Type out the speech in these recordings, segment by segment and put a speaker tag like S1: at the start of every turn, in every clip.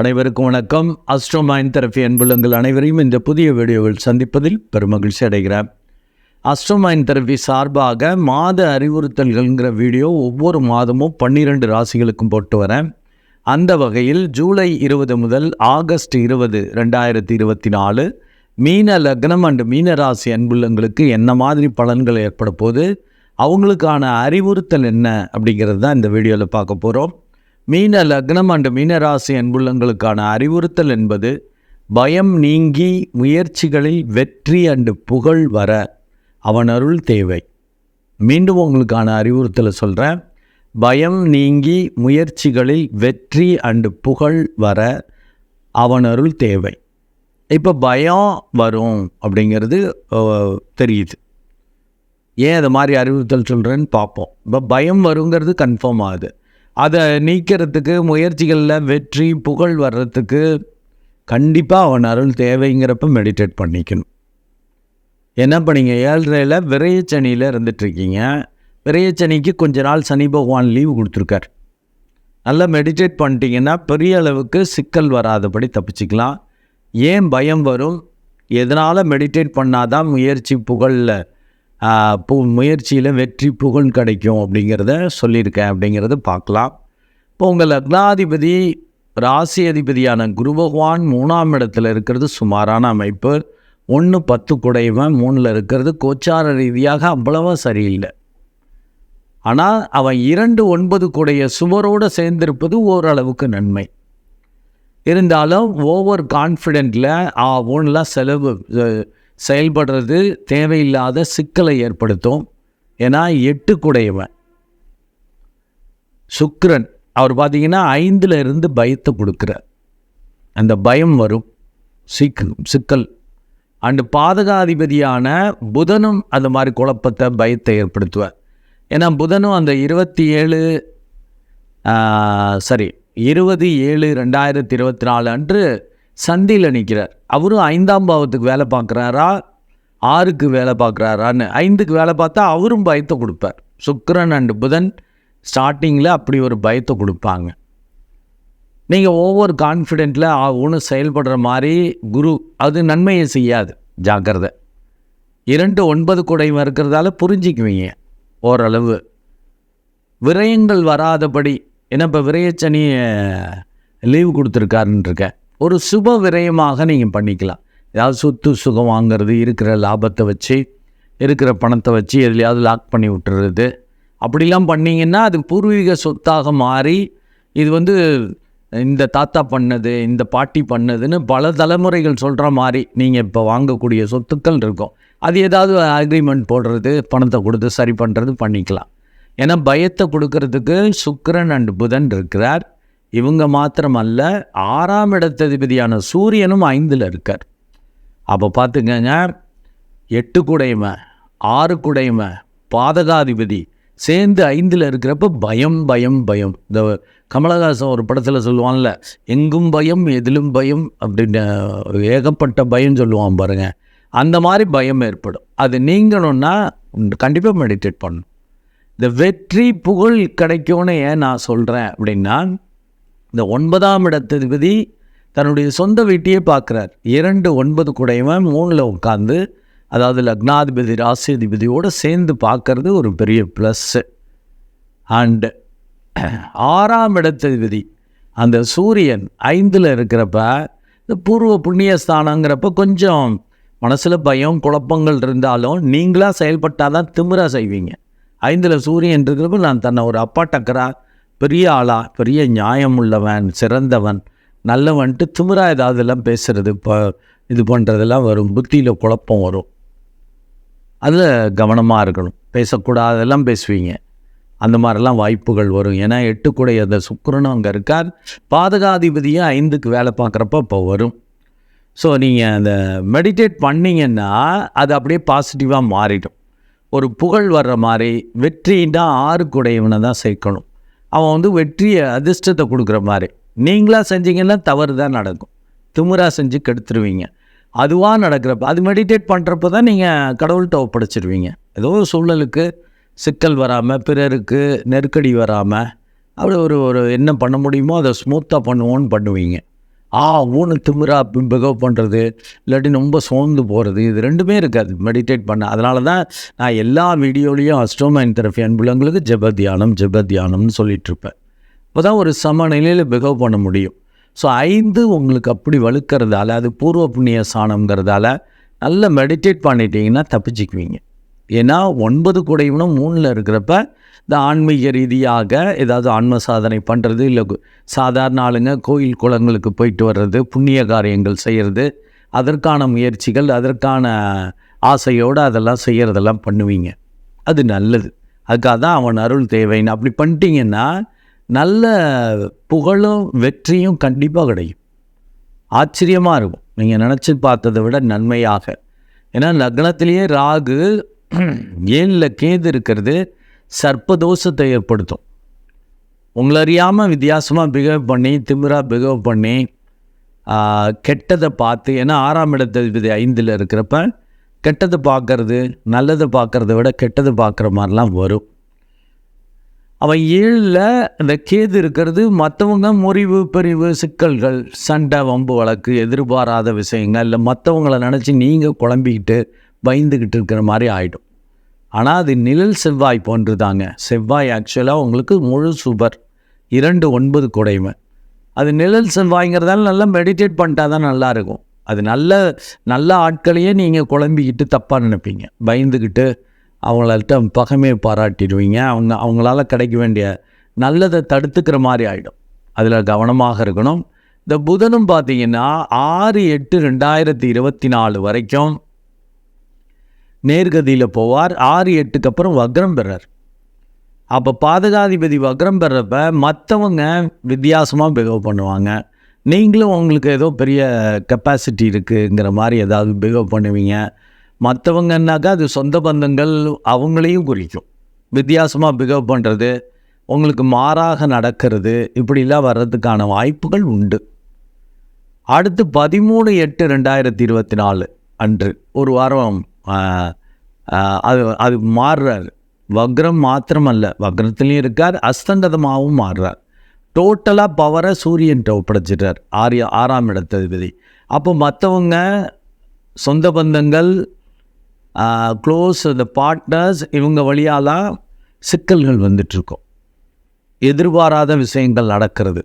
S1: அனைவருக்கும் வணக்கம். அஸ்ட்ரோமைன் தெரப்பி அன்புள்ளங்கள் அனைவரையும் இந்த புதிய வீடியோவில் சந்திப்பதில் பெருமகிழ்ச்சி அடைகிறேன். அஸ்ட்ரோமைன் தெரபி சார்பாக மாத அறிவுறுத்தல்கள்ங்கிற வீடியோ ஒவ்வொரு மாதமும் பன்னிரெண்டு ராசிகளுக்கும் போட்டு வரேன். அந்த வகையில் ஜூலை இருபது முதல் ஆகஸ்ட் இருபது ரெண்டாயிரத்தி இருபத்தி நாலு மீன லக்னம் அண்டு மீன ராசி அன்புள்ளங்களுக்கு என்ன மாதிரி பலன்கள் ஏற்பட போது அவங்களுக்கான அறிவுறுத்தல் என்ன அப்படிங்கிறது தான் இந்த வீடியோவில் பார்க்க போகிறோம் மீன லக்னம் அண்டு மீனராசி அன்புள்ளங்களுக்கான அறிவுறுத்தல் என்பது பயம் நீங்கி முயற்சிகளில் வெற்றி அண்டு புகழ் வர அவன் அருள் தேவை. மீண்டும் உங்களுக்கான அறிவுறுத்தலை சொல்கிறேன் பயம் நீங்கி முயற்சிகளில் வெற்றி அண்டு புகழ் வர அவன் அருள் தேவை. இப்போ பயம் வரும் அப்படிங்கிறது தெரியுது. ஏன் அது மாதிரி அறிவுறுத்தல் சொல்கிறேன்னு பார்ப்போம் இப்போ பயம் வருங்கிறது கன்ஃபார்ம் ஆகுது. அதை நீக்கிறதுக்கு முயற்சிகளில் வெற்றி புகழ் வர்றதுக்கு கண்டிப்பாக அவன் அருள் தேவைங்கிறப்ப மெடிடேட் பண்ணிக்கணும். என்ன பண்ணீங்க? ஏழ்றையில் விரையச்சனியில் இருந்துட்டுருக்கீங்க. விரையச்சனிக்கு கொஞ்ச நாள் சனி பகவான் லீவு கொடுத்துருக்கார். நல்லா மெடிடேட் பண்ணிட்டீங்கன்னா பெரிய அளவுக்கு சிக்கல் வராதபடி தப்பிச்சுக்கலாம். ஏன் பயம் வரும்? எதனால் மெடிடேட் பண்ணாதான் முயற்சி புகழில் முயற்சியில் வெற்றி புகழ் கிடைக்கும் அப்படிங்கிறத சொல்லியிருக்கேன். அப்படிங்கிறத பார்க்கலாம். இப்போ உங்கள் லக்னாதிபதி ராசி அதிபதியான குரு பகவான் மூணாம் இடத்துல இருக்கிறது சுமாரான அமைப்பு. ஒன்று பத்து குடையவன் மூணில் இருக்கிறது கோச்சார ரீதியாக அவ்வளவா சரியில்லை. ஆனால் அவன் இரண்டு ஒன்பது கூடைய சுவரோடு சேர்ந்திருப்பது ஓரளவுக்கு நன்மை. இருந்தாலும் ஓவர் கான்ஃபிடென்ட்டில் ஆ ஒன்றுலாம் செலவு செயல்படுறது தேவையில்லாத சிக்கலை ஏற்படுத்தும். ஏன்னா எட்டு குடையவன் சுக்கரன் அவர் பார்த்தீங்கன்னா ஐந்தில் இருந்து பயத்தை கொடுக்குறார். அந்த பயம் வரும். சிக் சிக்கல். அண்டு பாதகாதிபதியான புதனும் அந்த மாதிரி குழப்பத்தை பயத்தை ஏற்படுத்துவார். ஏன்னா புதனும் அந்த இருபத்தி ஏழு சரி இருபது ஏழு ரெண்டாயிரத்தி இருபத்தி நாலு அன்று சந்தியில் நிற்கிறார் அவரும் ஐந்தாம் பாவத்துக்கு வேலை பார்க்குறாரா? ஆறுக்கு வேலை பார்க்குறாரான்னு. ஐந்துக்கு வேலை பார்த்தா அவரும் பயத்தை கொடுப்பார். சுக்கரன் அண்டு புதன் ஸ்டார்டிங்கில் அப்படி ஒரு பயத்தை கொடுப்பாங்க. நீங்கள் ஒவ்வொரு கான்ஃபிடென்ட்டில் ஒன்று செயல்படுற மாதிரி குரு அது நன்மையை செய்யாது. ஜாக்கிரதை. இரண்டு ஒன்பது குடையும் இருக்கிறதால புரிஞ்சிக்குவீங்க. ஓரளவு. விரயங்கள் வராதபடி ஏன்னா இப்போ விரயச்சனி லீவு கொடுத்துருக்காருன்னு இருக்கேன் ஒரு சுப விரயமாக நீங்கள் பண்ணிக்கலாம். ஏதாவது சொத்து சுகம் வாங்குறது இருக்கிற லாபத்தை வச்சு இருக்கிற பணத்தை வச்சு எதுலையாவது லாக் பண்ணி விட்டுறது. அப்படிலாம் பண்ணீங்கன்னா அது பூர்வீக சொத்தாக மாறி இது வந்து இந்த தாத்தா பண்ணது இந்த பாட்டி பண்ணதுன்னு பல தலைமுறைகள் சொல்கிற மாதிரி நீங்கள் இப்போ வாங்கக்கூடிய சொத்துக்கள் இருக்கும். அது ஏதாவது அக்ரிமெண்ட் போடுறது பணத்தை கொடுத்து சரி பண்ணுறது பண்ணிக்கலாம். ஏன்னா பயத்தை கொடுக்கறதுக்கு சுக்கிரன் அண்ட் புதன் இருக்கிறார். இவங்க மாத்திரமல்ல ஆறாம் இடத்ததிபதியான சூரியனும் ஐந்தில் இருக்கார். அப்போ பார்த்துக்கங்க எட்டு குடையவன் ஆறு குடையவன் பாதகாதிபதி சேர்ந்து ஐந்தில் இருக்கிறப்ப பயம் பயம் பயம். இந்த கமலஹாசன் ஒரு படத்தில் சொல்லுவான்ல எங்கும் பயம் எதிலும் பயம் அப்படின்னு ஏகப்பட்ட பயம் சொல்லுவான் பாருங்க. அந்த மாதிரி பயம் ஏற்படும். அது நீங்கணும்னா கண்டிப்பாக மெடிடேட் பண்ணணும். இந்த வெற்றி புகழ் கிடைக்கும்னு ஏன் நான் சொல்கிறேன் அப்படின்னா இந்த ஒன்பதாம் இடத்ததிபதி தன்னுடைய சொந்த வீட்டையே பார்க்குறார். இரண்டு ஒன்பது குடையவன் மூணில் உட்காந்து அதாவது லக்னாதிபதி ராசியதிபதியோடு சேர்ந்து பார்க்கறது ஒரு பெரிய ப்ளஸ்ஸு அண்டு ஆறாம் இடத்ததிபதி அந்த சூரியன் ஐந்தில் இருக்கிறப்ப இந்த பூர்வ புண்ணிய ஸ்தானங்கிறப்ப கொஞ்சம் மனசில் பயம் குழப்பங்கள் இருந்தாலும் நீங்களாக செயல்பட்டால் தான் திமிரா செய்வீங்க. ஐந்தில் சூரியன் இருக்கிறப்ப நான் தன்னை ஒரு அப்பா டக்கரா பெரிய ஆளா பெரிய நியாயம் உள்ளவன் சிறந்தவன் நல்லவன்ட்டு திமிரா ஏதாவது எல்லாம் பேசுகிறது இப்போ இது பண்ணுறதெல்லாம் வரும். புத்தியில் குழப்பம் வரும். அதில் கவனமாக இருக்கணும். பேசக்கூடாதெல்லாம் பேசுவீங்க. அந்த மாதிரிலாம் வாய்ப்புகள் வரும். ஏன்னா எட்டுக்குடைய அந்த சுக்கரனும் அங்கே இருக்கார். பாதகாதிபதியும் ஐந்துக்கு வேலை பார்க்குறப்ப இப்போ வரும். ஸோ நீங்கள் அந்த மெடிடேட் பண்ணீங்கன்னா அது அப்படியே பாசிட்டிவாக மாறிடும். ஒரு புகழ் வர்ற மாதிரி வெற்றின்னா ஆறுக்குடையவனை தான் சேர்க்கணும். அவன் வந்து வெற்றியை அதிர்ஷ்டத்தை கொடுக்குற மாதிரி. நீங்களாக செஞ்சீங்கன்னா தவறு தான் நடக்கும். திமிரா செஞ்சு கெடுத்துருவீங்க. அதுவாக நடக்கிறப்ப அது மெடிடேட் பண்ணுறப்ப தான் நீங்கள் கடவுள்கிட்ட ஒப்படைச்சிருவீங்க. ஏதோ ஒரு சூழலுக்கு சிக்கல் வராமல் பிறருக்கு நெருக்கடி வராமல் அப்படி ஒரு ஒரு என்ன பண்ண முடியுமோ அதை ஸ்மூத்தாக பண்ணுவோன்னு பண்ணுவீங்க. ஆ ஊனு திமிரா பிகவ் பண்ணுறது இல்லாட்டி ரொம்ப சோர்ந்து போகிறது இது ரெண்டுமே இருக்காது. மெடிடேட் பண்ண அதனால தான் நான் எல்லா வீடியோலையும் அஸ்ட்ரோமைன் தெரப்பி அன்புள்ளவங்களுக்கு ஜெப தியானம் ஜெப தியானம்னு சொல்லிகிட்ருப்பேன் இருப்பேன். தான் ஒரு சமநிலையில் பிகவ் பண்ண முடியும். ஸோ ஐந்து உங்களுக்கு அப்படி வலுக்கிறதால அது பூர்வ புண்ணிய சாணம்ங்கிறதால நல்லா மெடிடேட் பண்ணிட்டீங்கன்னா தப்பிச்சுக்குவீங்க. ஏன்னா ஒன்பது குடையினும் மூணில் இருக்கிறப்ப இந்த ஆன்மீக ரீதியாக ஏதாவது ஆன்ம சாதனை பண்ணுறது இல்லை கு- சாதாரண ஆளுங்க கோயில் குளங்களுக்கு போயிட்டு வர்றது புண்ணிய காரியங்கள் செய்கிறது அதற்கான முயற்சிகள் அதற்கான ஆசையோடு அதெல்லாம் செய்கிறதெல்லாம் பண்ணுவீங்க. அது நல்லது. அதுக்காக தான் அவன் அருள் தேவைன்னு. அப்படி பண்ணிட்டீங்கன்னா நல்ல புகழும் வெற்றியும் கண்டிப்பாக கிடைக்கும். ஆச்சரியமாக இருக்கும். நீங்கள் நினச்சி பார்த்ததை விட நன்மையாக. ஏன்னா லக்னத்திலேயே ராகு ஏழில் கேது இருக்கிறது? சர்ப்பதோஷத்தை ஏற்படுத்தும். உங்களை அறியாமல் வித்தியாசமாக பிஹேவ் பண்ணி திமிராக பிஹேவ் பண்ணி கெட்டதை பார்த்து ஏன்னா ஆறாம் இடத்ததிபதி ஐந்தில் இருக்கிறப்ப கெட்டதை பார்க்கறது நல்லதை பார்க்கறத விட கெட்டதை பார்க்குற மாதிரிலாம் வரும். அவன் ஏழில் இந்த கேது இருக்கிறது மற்றவங்க முறிவு பிரிவு சிக்கல்கள் சண்டை வம்பு வழக்கு எதிர்பாராத விஷயங்கள் இல்லை மற்றவங்கள நினச்சி நீங்கள் குழம்பிக்கிட்டு பயந்துக்கிட்டு இருக்கிற மாதிரி ஆகிடும் ஆனால் அது நிழல் செவ்வாய் போன்று தாங்க. செவ்வாய் ஆக்சுவலாக உங்களுக்கு முழு சுபர் இரண்டு ஒன்பது குடைமை. அது நிழல் செவ்வாய்ங்கிறதால நல்லா மெடிடேட் பண்ணிட்டா தான் நல்லா இருக்கும். அது நல்ல நல்ல ஆட்களையே நீங்கள் குழம்பிக்கிட்டு தப்பாக நினைப்பீங்க. பயந்துக்கிட்டு அவங்கள்ட்ட பகமையை பாராட்டிடுவீங்க. அவங்க அவங்களால கிடைக்க வேண்டிய நல்லதை தடுத்துக்கிற மாதிரி ஆகிடும் அதில் கவனமாக இருக்கணும். இந்த புதனும் பார்த்தீங்கன்னா ஆறு எட்டு ரெண்டாயிரத்தி இருபத்தி நாலு வரைக்கும் நேர்கதியில் போவார் ஆறு எட்டுக்கு அப்புறம் வக்ரம் பெறார். அப்போ பாதகாதிபதி வக்ரம் பெறப்ப மற்றவங்க வித்தியாசமாக பிகவ் பண்ணுவாங்க. நீங்களும் உங்களுக்கு ஏதோ பெரிய கெப்பாசிட்டி இருக்குங்கிற மாதிரி ஏதாவது பிஹேவ் பண்ணுவீங்க. மற்றவங்கன்னாக்கா அது சொந்த பந்தங்கள் அவங்களையும் குறிக்கும். வித்தியாசமாக பிகவ் பண்ணுறது உங்களுக்கு மாறாக நடக்கிறது இப்படிலாம் வர்றதுக்கான வாய்ப்புகள் உண்டு. அடுத்து பதிமூணு எட்டு ரெண்டாயிரத்தி இருபத்தி நாலு அன்று ஒரு வாரம் அது அது மாறுறாரு. வக்ரம் மாத்திரமல்ல வக்ரத்துலேயும் இருக்கார் அஸ்தங்கதமாகவும் மாறுறார். டோட்டலாக பவரை சூரியன் ஒப்படைச்சிட்டார் ஆரிய ஆறாம் இடத்ததிபதி. அப்போ மற்றவங்க சொந்த பந்தங்கள் க்ளோஸ் த பார்ட்னர்ஸ் இவங்க வழியாலாம் சிக்கல்கள் வந்துட்டுருக்கும். எதிர்பாராத விஷயங்கள் நடக்கிறது.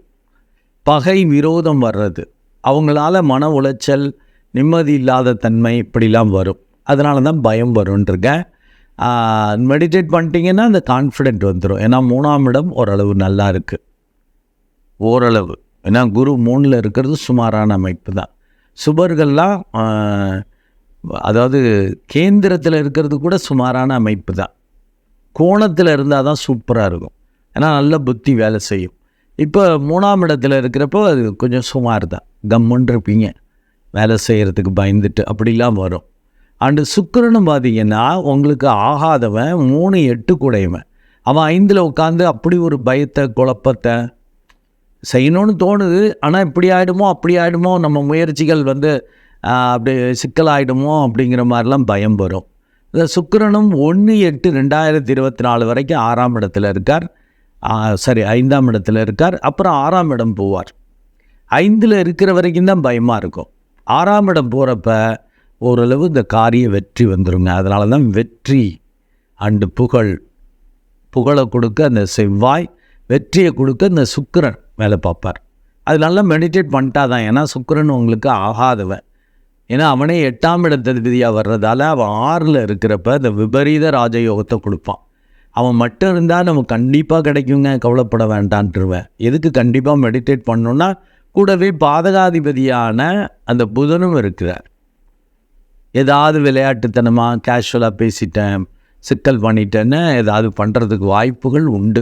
S1: பகை விரோதம் வர்றது. அவங்களால மன உளைச்சல் நிம்மதி இல்லாத தன்மை இப்படிலாம் வரும். அதனால தான் பயம் வரும்ன்றிருக்கேன். மெடிடேட் பண்ணிட்டீங்கன்னா அந்த கான்ஃபிடென்ட் வந்துடும் ஏன்னா மூணாம் இடம் ஓரளவு நல்லா இருக்குது ஓரளவு. ஏன்னா குரு மூணில் இருக்கிறது சுமாரான அமைப்பு தான் சுபர்கள்லாம் அதாவது கேந்திரத்தில் இருக்கிறது கூட சுமாரான அமைப்பு தான் கோணத்தில் இருந்தால் தான் சூப்பராக இருக்கும். ஏன்னா நல்ல புத்தி வேலை செய்யும். இப்போ மூணாம் இடத்துல இருக்கிறப்போ அது கொஞ்சம் சுமார் தான் கம்முன்னு இருப்பீங்க வேலை செய்கிறதுக்கு பயந்துட்டு அப்படிலாம் வரும். அண்டு சுக்கரனும் பார்த்தீங்கன்னா உங்களுக்கு ஆகாதவன் மூணு எட்டு கூடையவன் அவன் ஐந்தில் உட்காந்து அப்படி ஒரு பயத்தை குழப்பத்தை செய்யணும்னு தோணுது. ஆனால் இப்படி ஆகிடுமோ அப்படி ஆகிடுமோ நம்ம முயற்சிகள் வந்து அப்படி சிக்கலாயிடுமோ அப்படிங்கிற மாதிரிலாம் பயம் வரும். இந்த சுக்கரனும் ஒன்று எட்டு ரெண்டாயிரத்தி இருபத்தி நாலு வரைக்கும் ஆறாம் இடத்துல இருக்கார். சாரி சரி ஐந்தாம் இடத்துல இருக்கார். அப்புறம் ஆறாம் இடம் போவார். ஐந்தில் இருக்கிற வரைக்கும் தான் பயமாக இருக்கும். ஆறாம் இடம் போகிறப்ப ஓரளவு இந்த காரிய வெற்றி வந்துருங்க. அதனால தான் வெற்றி அண்டு புகழ். புகழை கொடுக்க அந்த செவ்வாய் வெற்றியை கொடுக்க இந்த சுக்கரன் வேலை பார்ப்பார். அது நல்லா மெடிடேட் பண்ணிட்டா தான் ஏன்னா சுக்கரன் உங்களுக்கு ஆகாதவன். ஏன்னா அவனே எட்டாம் இடத்ததிபதியாக வர்றதால அவன் ஆறில் இருக்கிறப்ப இந்த விபரீத ராஜயோகத்தை கொடுப்பான். அவன் மட்டும் இருந்தால் நம்ம கண்டிப்பாக கிடைக்குங்க. கவலைப்பட வேண்டான்ட்டுருவேன் எதுக்கு கண்டிப்பாக மெடிடேட் பண்ணோன்னா கூடவே பாதகாதிபதியான அந்த புதனும் இருக்கிறார். ஏதாவது விளையாட்டுத்தனமாக கேஷுவலாக பேசிட்டேன் சிக்கல் பண்ணிட்டேன்னு ஏதாவது பண்ணுறதுக்கு வாய்ப்புகள் உண்டு.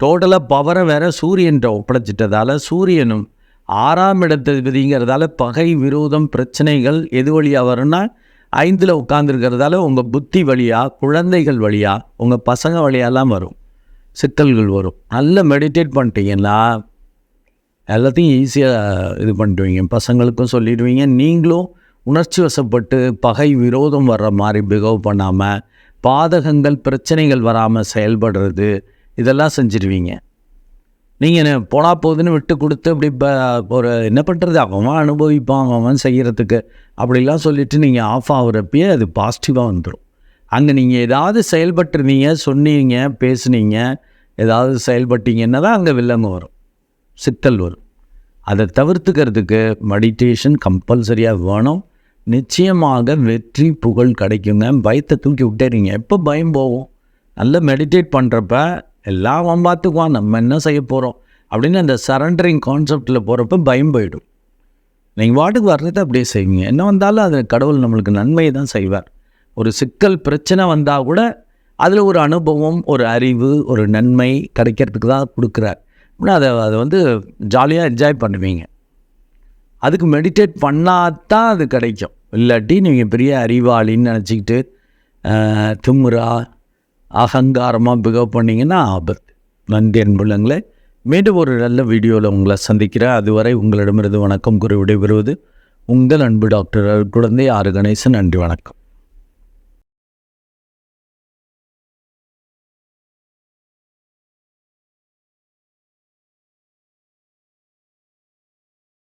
S1: டோட்டலாக பவரை வேற சூரியன்ட்ட ஒப்படைச்சிட்டதால் சூரியனும் ஆறாம் இடத்ததிபதிங்கிறதால பகை விரோதம் பிரச்சனைகள் எது வழியாக வரும்னா ஐந்தில் உட்காந்துருக்கிறதால உங்கள் புத்தி வழியாக குழந்தைகள் வழியாக உங்கள் பசங்க வழியாலாம் வரும். சிக்கல்கள் வரும். நல்லா மெடிடேட் பண்ணிட்டீங்கன்னா எல்லாத்தையும் ஈஸியாக இது பண்ணிடுவீங்க. பசங்களுக்கும் சொல்லிடுவீங்க. நீங்களும் உணர்ச்சி வசப்பட்டு பகை விரோதம் வர்ற மாதிரி பிகவ் பண்ணாமல் பாதகங்கள் பிரச்சனைகள் வராமல் செயல்படுறது இதெல்லாம் செஞ்சிருவீங்க. நீங்கள் போனா போகுதுன்னு விட்டு கொடுத்து அப்படி இப்போ ஒரு என்ன பண்ணுறது அவன் அனுபவிப்பான் அவன் செய்கிறதுக்கு அப்படிலாம் சொல்லிவிட்டு நீங்கள் ஆஃப் ஆகுறப்பயே அது பாசிட்டிவாக வந்துடும் அங்கே நீங்கள் ஏதாவது செயல்பட்டுருந்தீங்க சொன்னீங்க பேசுனீங்க ஏதாவது செயல்பட்டீங்கன்னா தான் அங்கே வில்லங்கம் வரும். சிக்கல் வரும். அதை தவிர்த்துக்கிறதுக்கு மெடிடேஷன் கம்பல்சரியாக வேணும். நிச்சயமாக வெற்றி புகழ் கிடைக்குங்க. பயத்தை தூக்கி விட்டுறீங்க. எப்போ பயம் போகும்? நல்லா மெடிடேட் பண்ணுறப்ப எல்லாம் அவன் பார்த்துக்குவான் நம்ம என்ன செய்ய போகிறோம் அப்படின்னு அந்த சரண்டரிங் கான்செப்டில் போகிறப்ப பயம் போயிடும். நீங்கள் வாட்டுக்கு வர்றதை அப்படியே செய்வீங்க. என்ன வந்தாலும் அது கடவுள் நம்மளுக்கு நன்மையை தான் செய்வார். ஒரு சிக்கல் பிரச்சனை வந்தால் கூட அதில் ஒரு அனுபவம் ஒரு அறிவு ஒரு நன்மை கிடைக்கிறதுக்கு தான் கொடுக்குறார். அப்படின்னா அதை அதை வந்து ஜாலியாக என்ஜாய் பண்ணுவீங்க. அதுக்கு மெடிடேட் பண்ணாதான் அது கிடைக்கும். இல்லாட்டி நீங்கள் பெரிய அறிவாளின்னு நினச்சிக்கிட்டு திமுறா அகங்காரமாக பிகவ் பண்ணிங்கன்னா ஆபத்து. நன்றி அன்புள்ளங்களே மீண்டும் ஒரு நல்ல வீடியோவில் உங்களை சந்திக்கிறேன். அதுவரை உங்களிடமிருந்து வணக்கம் கூறி விடைபெறுவது உங்கள் அன்பு டாக்டர் குழந்தை ஆறு கணேசன். நன்றி வணக்கம்.